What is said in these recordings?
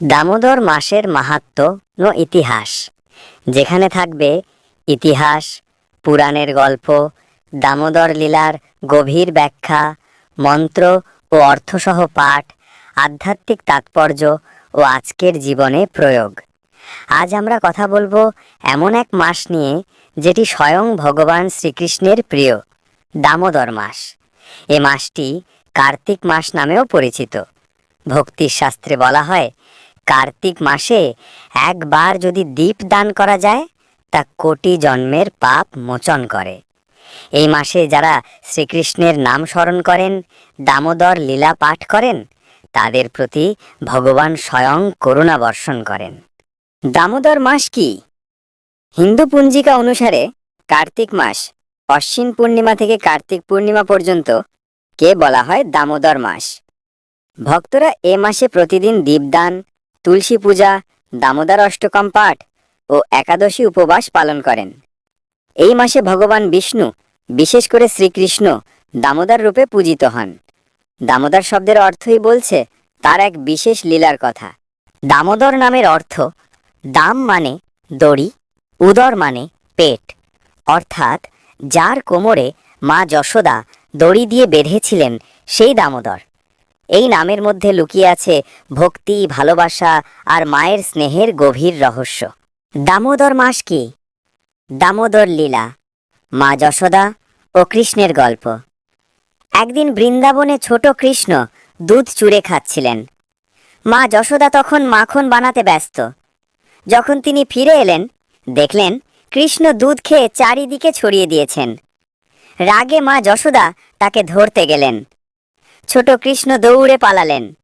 দামোদর মাসের মাহাত্ম ও ইতিহাস। যেখানে থাকবে ইতিহাস, পুরাণের গল্প, দামোদর লীলার গভীর ব্যাখ্যা, মন্ত্র ও অর্থসহ পাঠ, আধ্যাত্মিক তাৎপর্য ও আজকের জীবনে প্রয়োগ। আজ আমরা কথা বলব এমন এক মাস নিয়ে যেটি স্বয়ং ভগবান শ্রীকৃষ্ণের প্রিয়, দামোদর মাস। এ মাসটি কার্তিক মাস নামেও পরিচিত। ভক্তির শাস্ত্রে বলা হয় কার্তিক মাসে একবার যদি দীপ দান করা যায়, তা কোটি জন্মের পাপ মোচন করে। এই মাসে যারা শ্রীকৃষ্ণের নাম স্মরণ করেন, দামোদর লীলা পাঠ করেন, তাদের প্রতি ভগবান স্বয়ং করুণা বর্ষণ করেন। দামোদর মাস কি? হিন্দু পঞ্জিকা অনুসারে কার্তিক মাস অশ্বিন পূর্ণিমা থেকে কার্তিক পূর্ণিমা পর্যন্ত কে বলা হয় দামোদর মাস? ভক্তরা এ মাসে প্রতিদিন দীপদান তুলসী পূজা, দামোদর অষ্টকম পাঠ ও একাদশী উপবাস পালন করেন। এই মাসে ভগবান বিষ্ণু, বিশেষ করে শ্রীকৃষ্ণ, দামোদর রূপে পূজিত হন। দামোদর শব্দের অর্থই বলছে তার এক বিশেষ লীলার কথা। দামোদর নামের অর্থ দাম মানে দড়ি, উদর মানে পেট। অর্থাৎ যার কোমরে মা যশোদা দড়ি দিয়ে বেঁধেছিলেন সেই দামোদর। এই নামের মধ্যে লুকিয়ে আছে ভক্তি, ভালোবাসা আর মায়ের স্নেহের গভীর রহস্য। দামোদর মাস কি? দামোদর লীলা, মা যশোদা ও কৃষ্ণের গল্প। একদিন বৃন্দাবনে ছোট কৃষ্ণ দুধ চুড়ে খাচ্ছিলেন। মা যশোদা তখন মাখন বানাতে ব্যস্ত। যখন তিনি ফিরে এলেন, দেখলেন কৃষ্ণ দুধ খেয়ে চারিদিকে ছড়িয়ে দিয়েছেন। রাগে মা যশোদা তাকে ধরতে গেলেন। ছোট কৃষ্ণ দৌড়ে পালালেন।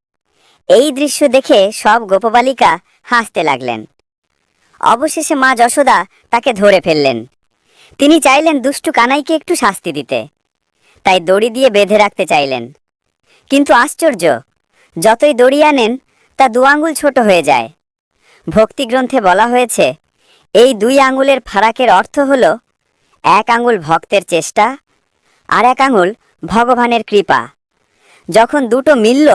এই দৃশ্য দেখে সব গোপবালিকা হাসতে লাগলেন। অবশেষে মা যশোদা তাকে ধরে ফেললেন। তিনি চাইলেন দুষ্টু কানাইকে একটু শাস্তি দিতে। তাই দড়ি দিয়ে বেঁধে রাখতে চাইলেন। কিন্তু আশ্চর্য, যতই দড়ি আনেন, তা দু আঙুল ছোট হয়ে যায়। ভক্তিগ্রন্থে বলা হয়েছে, এই দুই আঙুলের ফারাকের অর্থ হল এক আঙুল ভক্তের চেষ্টা আর এক আঙুল ভগবানের কৃপা। যখন দুটো মিলল,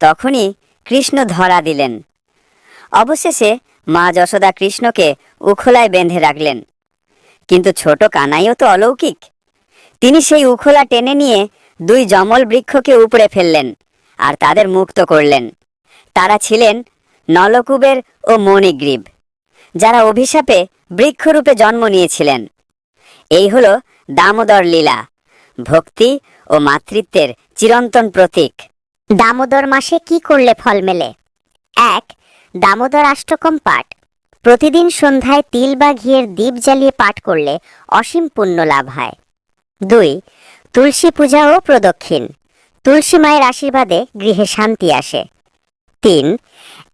তখনই কৃষ্ণ ধরা দিলেন। অবশেষে মা যশোদা কৃষ্ণকে উখোলায় বেঁধে রাখলেন। কিন্তু ছোট কানাইও তো অলৌকিক। তিনি সেই উখোলা টেনে নিয়ে দুই জমল বৃক্ষকে উপড়ে ফেললেন আর তাদের মুক্ত করলেন। তারা ছিলেন নলকুবের ও মণিগ্রীব, যারা অভিশাপে বৃক্ষরূপে জন্ম নিয়েছিলেন। এই হল দামোদর লীলা, ভক্তি ও মাতৃত্বের চিরন্তন প্রতীক। দামোদর মাসে কি করলে ফল মেলে? এক, দামোদর আষ্টকম পাঠ। প্রতিদিন সন্ধ্যায় তিল বা ঘিয়ের দ্বীপ জ্বালিয়ে পাঠ করলে অসীম পুণ্য লাভ হয়। দুই, তুলসী পূজা ও প্রদক্ষিণ। তুলসী মায়ের আশীর্বাদে গৃহে শান্তি আসে। তিন,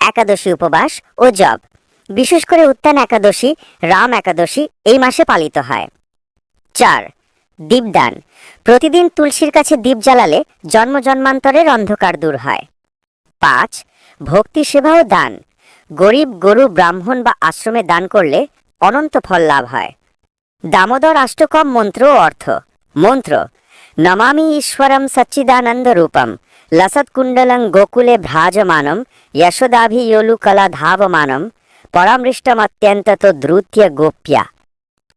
একাদশী উপবাস ও জপ। বিশেষ করে উত্তান একাদশী, রাম একাদশী এই মাসে পালিত হয়। চার দীপদান প্রতিদিন তুলসীর কাছে দীপ জ্বালালে জন্ম জন্মান্তরের অন্ধকার দূর হয়। পাঁচ, ভক্তি, সেবা ও দান। গরিব, গরু, ব্রাহ্মণ বা আশ্রমে দান করলে অনন্ত ফল লাভ হয়। দামোদর অষ্টকম মন্ত্র ও অর্থ। মন্ত্র, নমামি ঈশ্বরম সচ্চিদানন্দ রূপম। লসৎকুণ্ডলং গোকুলে ভ্রাজমানম যশোদাভিয়োলু কলা ধাবমানম। পরামৃষ্টমত্যন্ত দ্রুত্য গোপ্যা।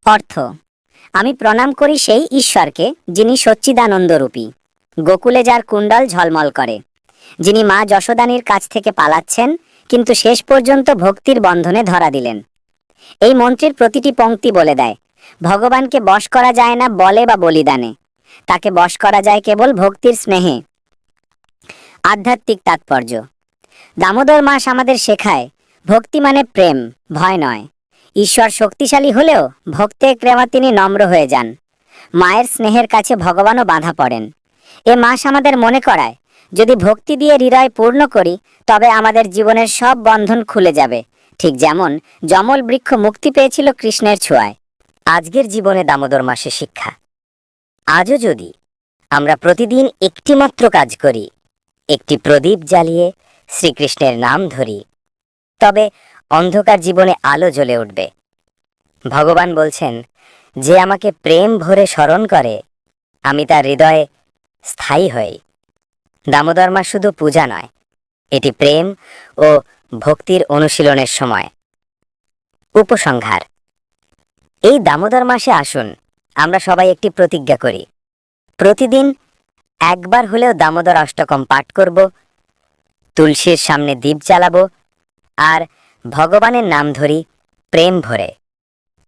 অর্থ আমি প্রণাম করি সেই ঈশ্বরকে, যিনি সচ্চিদানন্দরূপী। গোকুলে যার কুণ্ডল ঝলমল করে। যিনি মা যশোদানীর কাছ থেকে পালাচ্ছেন, কিন্তু শেষ পর্যন্ত ভক্তির বন্ধনে ধরা দিলেন। এই মন্ত্রের প্রতিটি পংক্তি বলে দেয়, ভগবানকে বশ করা যায় না বলে বা বলিদানে। তাকে বশ করা যায় কেবল ভক্তির স্নেহে। আধ্যাত্মিক তাৎপর্য। দামোদর মাস আমাদের শেখায়, ভক্তি মানে প্রেম, ভয় নয়। ঈশ্বর শক্তিশালী হলেও ভক্তের প্রেমা তিনি নম্র হয়ে যান। মায়ের স্নেহের কাছে ভগবানও বাধা পড়েন। এ মাস আমাদের মনে করায়, যদি ভক্তি দিয়ে হৃদয় পূর্ণ করি, তবে আমাদের জীবনের সব বন্ধন খুলে যাবে। ঠিক যেমন জমল বৃক্ষ মুক্তি পেয়েছিল কৃষ্ণের ছোঁয়ায়। আজকের জীবনে দামোদর মাসে শিক্ষা। আজও যদি আমরা প্রতিদিন একটিমাত্র কাজ করি, একটি প্রদীপ জ্বালিয়ে শ্রীকৃষ্ণের নাম ধরি, তবে অন্ধকার জীবনে আলো জ্বলে উঠবে। ভগবান বলছেন, যে আমাকে প্রেম ভরে স্মরণ করে, আমি তার হৃদয়ে স্থায়ী হই। দামোদর মাস শুধু পূজা নয়, এটি প্রেম ও ভক্তির অনুশীলনের সময়। উপসংহার, এই দামোদর মাসে আসুন, আমরা সবাই একটি প্রতিজ্ঞা করি। প্রতিদিন একবার হলেও দামোদর অষ্টকম পাঠ করব, তুলসীর সামনে দীপ জ্বালাবো, আর ভগবানের নাম ধরি প্রেম ভরে।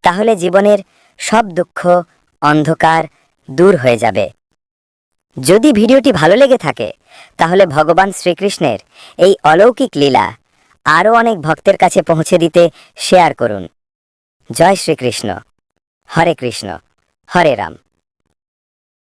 তাহলে জীবনের সব দুঃখ, অন্ধকার দূর হয়ে যাবে। যদি ভিডিওটি ভালো লেগে থাকে, তাহলে ভগবান শ্রীকৃষ্ণের এই অলৌকিক লীলা আরও অনেক ভক্তের কাছে পৌঁছে দিতে শেয়ার করুন। জয় শ্রীকৃষ্ণ। হরে কৃষ্ণ। হরে রাম।